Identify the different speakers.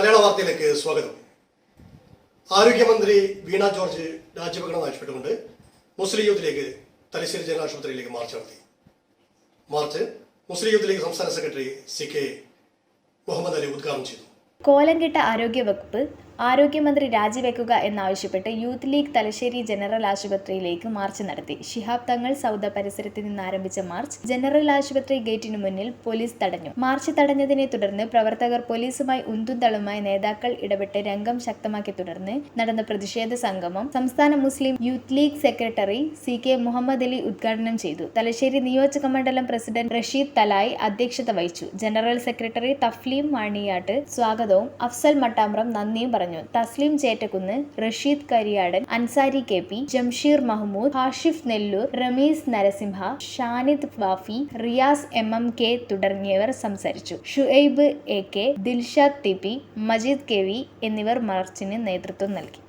Speaker 1: മലയാള വാർത്തയിലേക്ക് സ്വാഗതം. ആരോഗ്യമന്ത്രി വീണ ജോർജ് രാജിവെക്കണം ആവശ്യപ്പെട്ടുകൊണ്ട് മുസ്ലിം യൂത്തിലേക്ക് തലശ്ശേരി ജനറൽ ആശുപത്രിയിലേക്ക് മാർച്ച് നടത്തി. മാർച്ച് മുസ്ലിം യൂത്ത് ലീഗ് സംസ്ഥാന secretary C K Muhammad Ali ഉദ്ഘാടനം ചെയ്തു.
Speaker 2: കോലംകെട്ട ആരോഗ്യവകുപ്പ് ആരോഗ്യമന്ത്രി രാജിവെക്കുക എന്നാവശ്യപ്പെട്ട് യൂത്ത് ലീഗ് തലശ്ശേരി ജനറൽ ആശുപത്രിയിലേക്ക് മാർച്ച് നടത്തി. ശിഹാബ് തങ്ങൾ സൗദ പരിസരത്ത് നിന്ന് ആരംഭിച്ച മാർച്ച് ജനറൽ ആശുപത്രി ഗേറ്റിനു മുന്നിൽ പോലീസ് തടഞ്ഞു. മാർച്ച് തടഞ്ഞതിനെ തുടർന്ന് പ്രവർത്തകർ പോലീസുമായി ഉന്തുന്തളുമായി നേതാക്കൾ ഇടപെട്ട് രംഗം ശക്തമാക്കി തുടർന്ന് നടന്ന പ്രതിഷേധ സംഗമം സംസ്ഥാന Muslim youth league secretary C K Muhammad Ali ഉദ്ഘാടനം ചെയ്തു. തലശ്ശേരി നിയോജക മണ്ഡലം പ്രസിഡന്റ് റഷീദ് തലായി അധ്യക്ഷത വഹിച്ചു. ജനറൽ സെക്രട്ടറി തഫ്ലീം വാണിയാട്ട് സ്വാഗതവും അഫ്സൽ മട്ടാമ്പ്രം നന്ദിയും പറഞ്ഞു. Tasleem Chettakkunnu Rasheed Kariyadan Ansari K P Jamsheer Mahmood Hashif Nellur Rameez Narasimha Shanid Wafi Riyas M M K തുടങ്ങിയവർ സംസാരിച്ചു. Shuaib A K Dilshad T P Majeed K V എന്നിവർ മാർച്ചിന് നേതൃത്വം നൽകി.